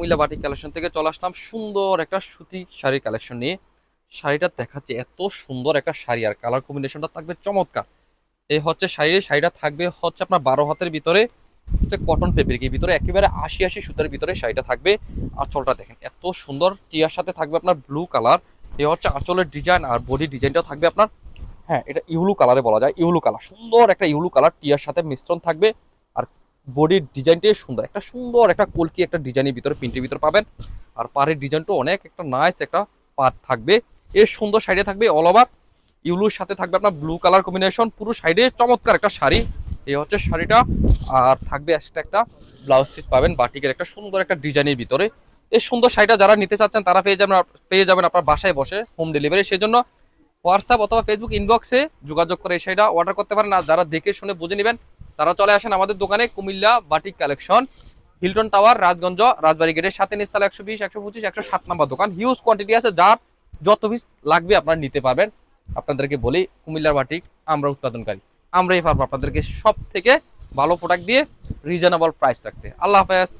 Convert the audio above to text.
মহিলা batik collection থেকে চলে আসলাম। সুন্দর একটা সুতি শাড়ির কালেকশন নিয়ে। শাড়িটা দেখাচ্ছে, এত সুন্দর একটা শাড়ি। আর কালার কম্বিনেশনটা থাকবে চমৎকার। এই হচ্ছে শাড়ি, শাড়িটা থাকবে হচ্ছে আপনার বারো হাতের ভিতরে, হচ্ছে কটন ফেব্রিকের ভিতরে, একেবারে আশি আশি সুতার ভিতরে শাড়িটা থাকবে। আঁচলটা দেখেন, এত সুন্দর টিয়ার সাথে থাকবে আপনার ব্লু কালার এই হচ্ছে আঁচলের ডিজাইন আর বডি ডিজাইনটাও থাকবে আপনার হ্যাঁ এটা ইউলু কালারে বলা যায়, ইউলু কালার সুন্দর একটা ইউলু কালার টিয়ার সাথে মিশ্রণ থাকবে। আর বডির ডিজাইনটাই সুন্দর। একটা সুন্দর, একটা কলকি একটা ডিজাইনের ভিতরে, প্রিন্টের ভিতরে পাবেন। আর পাড়ের ডিজাইনটা অনেক, একটা নাইস একটা পার থাকবে। এর সুন্দর সাইডে থাকবে অল ওভার ইউলুর সাথে থাকবে আপনার ব্লু কালার কম্বিনেশন পুরো সাইডে চমৎকার একটা শাড়ি। এই হচ্ছে শাড়িটা। আর থাকবে একটা ব্লাউজ পিস পাবেন, বাটিকের একটা সুন্দর একটা ডিজাইনের ভিতরে। এই সুন্দর শাড়িটা যারা নিতে চাচ্ছেন, তারা পেয়ে যাবেন পেয়ে যাবেন আপনার বাসায় বসে হোম ডেলিভারি সেই জন্য হোয়াটসঅ্যাপ অথবা ফেসবুক ইনবক্সে যোগাযোগ করে এই শাড়িটা অর্ডার করতে পারেন। আর যারা দেখে শুনে বুঝে নেবেন তারা চলে আসেন আমাদের দোকানে, Comilla batik collection, Hilton tower, Rajganj, Rajbari গেটের সাথে নিস্তালা একশো বিশ, একশো পঁচিশ, একশো সাত নাম্বার দোকান। হিউজ কোয়ান্টিটি আছে, যার যত পিস লাগবে আপনারা নিতে পারবেন। আপনাদেরকে বলি, কুমিল্লার বাটিক, আমরা উৎপাদনকারী। আমরা আমরাই পারব আপনাদেরকে সব থেকে ভালো প্রোডাক্ট দিয়ে রিজনেবল প্রাইস রাখতে। আল্লাহ হাফেজ।